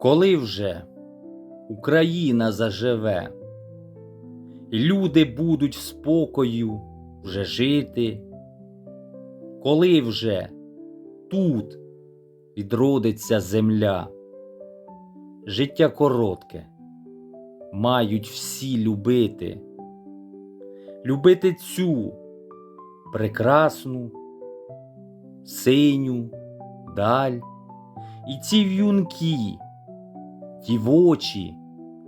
Коли вже Україна заживе, і люди будуть в спокою вже жити, коли вже тут відродиться земля, життя коротке, мають всі любити, любити цю прекрасну, синю даль. І ці в'юнки, ті вочі,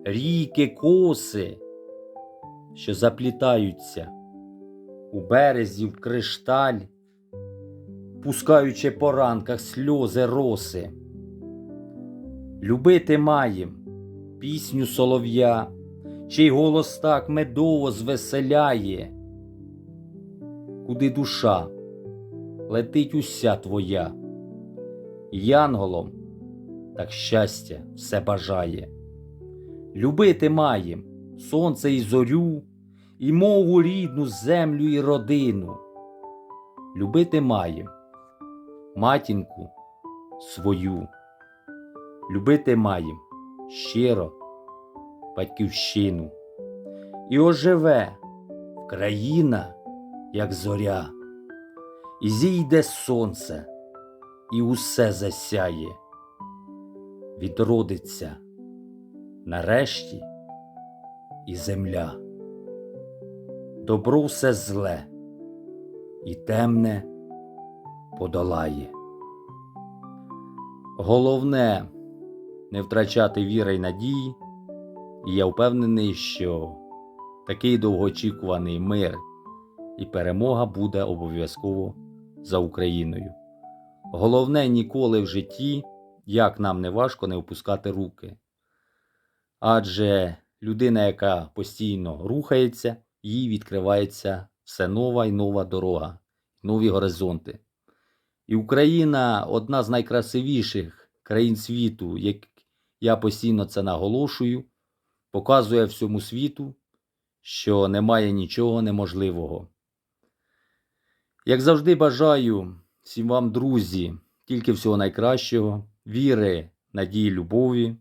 ріки, коси, що заплітаються у березі в кришталь, пускаючи по ранках сльози роси. Любити маєм пісню солов'я, чий голос так медово звеселяє, куди душа летить уся твоя, янголом так щастя все бажає. Любити маєм сонце і зорю, і мову рідну, землю і родину. Любити маєм матінку свою. Любити маєм щиро батьківщину. І оживе країна, як зоря, і зійде сонце, і усе засяє, відродиться нарешті і земля. Добро все зле і темне подолає. Головне не втрачати віри й надії, і я впевнений, що такий довгоочікуваний мир і перемога буде обов'язково за Україною. Головне ніколи в житті, як нам не важко, не опускати руки. Адже людина, яка постійно рухається, їй відкривається все нова і нова дорога, нові горизонти. І Україна одна з найкрасивіших країн світу, як я постійно це наголошую, показує всьому світу, що немає нічого неможливого. Як завжди, бажаю всім вам, друзі, тільки всього найкращого, віри, надії, любові.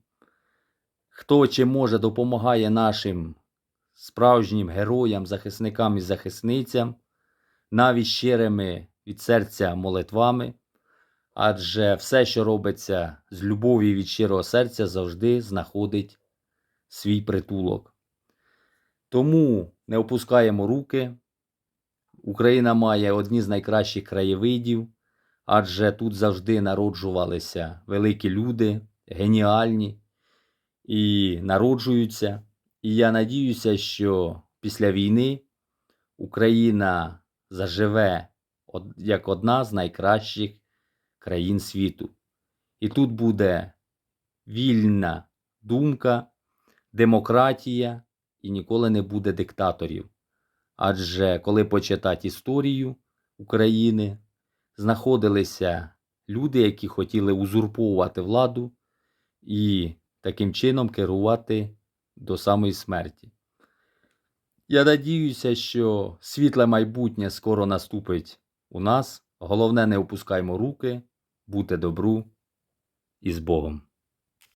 Хто чи може допомагає нашим справжнім героям, захисникам і захисницям, навіть щирими від серця молитвами, адже все, що робиться з любові від щирого серця, завжди знаходить свій притулок. Тому не опускаємо руки. Україна має одні з найкращих краєвидів, адже тут завжди народжувалися великі люди, геніальні і народжуються. І я надіюся, що після війни Україна заживе як одна з найкращих країн світу. І тут буде вільна думка, демократія і ніколи не буде диктаторів. Адже коли почитати історію України, знаходилися люди, які хотіли узурповувати владу і таким чином керувати до самої смерті. Я надіюся, що світле майбутнє скоро наступить у нас. Головне, не опускаймо руки, бути добру і з Богом.